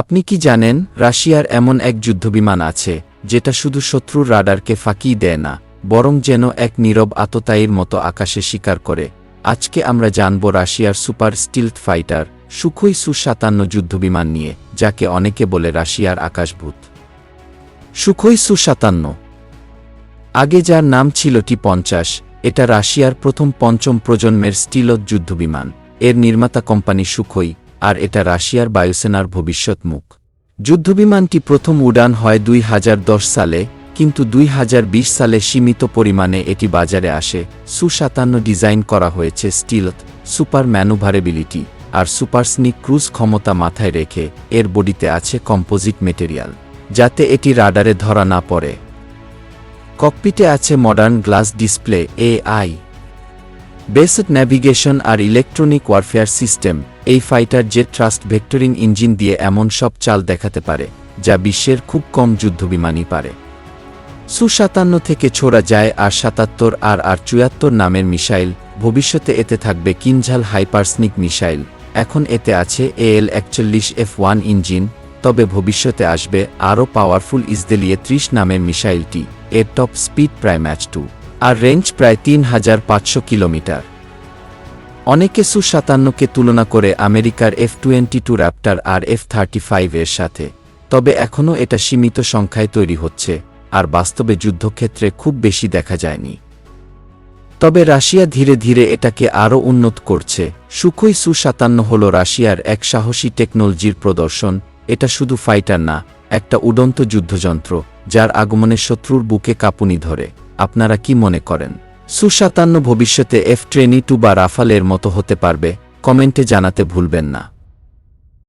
আপনি কি জানেন, রাশিয়ার এমন এক যুদ্ধবিমান আছে, যেটা শুধু শত্রুর রাডারকে ফাঁকি দেয় না, বরং যেন এক নীরব আততায়ীর মতো আকাশে শিকার করে। আজকে আমরা জানব রাশিয়ার সুপার স্টিলথ ফাইটার, সুখই সু সাতান্ন যুদ্ধবিমান নিয়ে, যাকে অনেকে বলে রাশিয়ার আকাশভূত। সুখই সু সাতান্ন আগে যার নাম ছিল টি পঞ্চাশ, এটা রাশিয়ার প্রথম পঞ্চম প্রজন্মের স্টিলত যুদ্ধবিমান। এর নির্মাতা কোম্পানি সুখই আর এটা রাশিয়ার বায়ুসেনার ভবিষ্যৎ মুখ যুদ্ধবিমানটি প্রথম উড়ান হয় দুই হাজার দশ সালে, কিন্তু দুই হাজার বিশ সালে সীমিত পরিমাণে এটি বাজারে আসে। সু সাতান্ন ডিজাইন করা হয়েছে স্টিলত সুপার ম্যানুভারেবিলিটি, আর সুপারসনিক ক্রুজ ক্ষমতা মাথায় রেখে এর বডিতে আছে কম্পোজিট মেটেরিয়াল, যাতে এটি রাডারে ধরা না পড়ে। ককপিটে আছে modern glass display, AI based navigation আর ইলেকট্রনিক ওয়ারফেয়ার সিস্টেম, এই fighter jet thrust vectoring engine দিয়ে এমন সব চাল দেখাতে পারে, যা বিশ্বের খুব কম যুদ্ধবিমানই পারে। সু সাতান্ন থেকে ছোড়া যায় আর সাতাত্তর আর আর চুয়াত্তর নামের মিসাইল, ভবিষ্যতে এতে থাকবে কিনঝাল হাইপারসনিক মিসাইল। এখন এতে আছে এএল একচল্লিশ এফ ওয়ান ইঞ্জিন, তবে ভবিষ্যতে আসবে আরও পাওয়ারফুল ইসদেলিয়ে ত্রিশ নামের মিসাইলটি, এর টপ স্পিড প্রায় ম্যাচ টু। আর রেঞ্জ প্রায় তিন হাজার পাঁচশো কিলোমিটার। অনেকে সু সাতান্নকে তুলনা করে আমেরিকার এফ টোয়েন্টি টু র্যাপ্টার আর এফ থার্টি ফাইভ এর সাথে, তবে এখনও এটা সীমিত সংখ্যায় তৈরি হচ্ছে, আর বাস্তবে যুদ্ধক্ষেত্রে খুব বেশি দেখা যায়নি। তবে রাশিয়া ধীরে ধীরে এটাকে আরও উন্নত করছে। সুখই সু সাতান্ন হল রাশিয়ার এক সাহসী টেকনোলজির প্রদর্শন, এটা শুধু ফাইটার না, একটা উডন্ত যুদ্ধযন্ত্র, যার আগমনে শত্রুর বুকে কাঁপুনি ধরে। আপনারা কি মনে করেন? সু সাতান্ন ভবিষ্যতে এফ ট্রেনি টু বা রাফালের মতো হতে পারবে? কমেন্টে জানাতে ভুলবেন না।